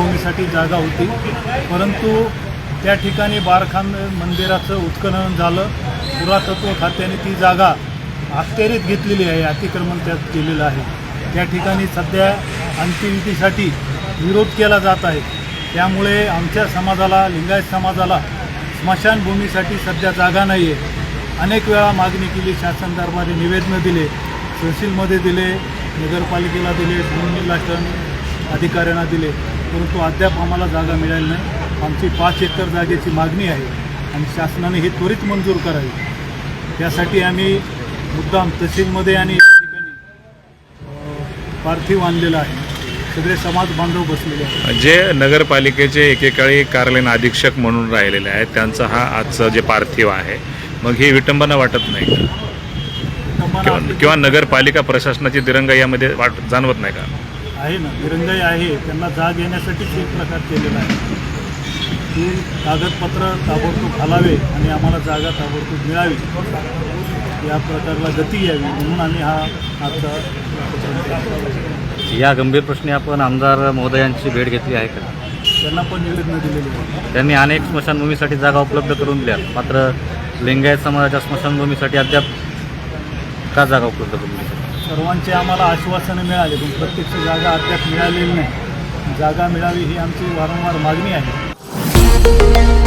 भूमीसाठी जागा होती. परंतु त्या ठिकाणी बारखान मंदिराचं उत्खनन झालं. पुरातत्व खात्याने ती जागा अखत्यारीत घेतलेली आहे अतिक्रमण त्यात केलेलं आहे. त्या ठिकाणी सध्या अंत्यविधीसाठी विरोध केला जात आहे. त्यामुळे आमच्या समाजाला लिंगायत समाजाला स्मशानभूमीसाठी सध्या जागा नाही आहे अनेक वेळा मागणी केली शासन दरबारी निवेदनं दिले तहसीलमध्ये दिले नगरपालिकेला दिले भूमी लाटण अधिकाऱ्यांना दिले. परंतु अद्याप आम्हाला जागा मिळाली नाही. आमची पाच एकर जागेची मागणी आहे आणि शासनाने ही त्वरित मंजूर करावी. त्यासाठी आम्ही मुद्दाम तहसीलमध्ये आणि या ठिकाणी पार्थिव आणलेलं आहे. सगळे समाज बांधव बसलेले आहेत. जे नगरपालिकेचे एकेकाळी कार्यालयीन अधीक्षक म्हणून राहिलेले आहेत त्यांचा हा आजचं जे पार्थिव आहे मग ही विटंबना वाटत नाही का? किंवा नगरपालिका प्रशासनाची दिरंगाई यामध्ये वाट जाणवत नाही का? आहे ना दिरंगाई आहे त्यांना जाग येण्यासाठीच हे प्रकार केलेला आहे. ती कागदपत्र ताबडतोब घालावे आणि आम्हाला जागा ताबडतोब मिळावी. या प्रकारला गती यावी म्हणून आम्ही हा आजचा. या गंभीर प्रश्नी आपण आमदार महोदयांची भेट घेतली आहे का? त्यांना पण निवेदनं दिलेली आहे. त्यांनी अनेक स्मशानभूमीसाठी जागा उपलब्ध करून दिल्या. मात्र लिंगायत समाजाच्या स्मशानभूमीसाठी अद्याप का जागा उपलब्ध करून दिल्या सर्वांचे आम्हाला आश्वासनं मिळाले. पण प्रत्यक्ष जागा अद्याप मिळालेली नाही. जागा मिळावी ही आमची वारंवार मागणी आहे.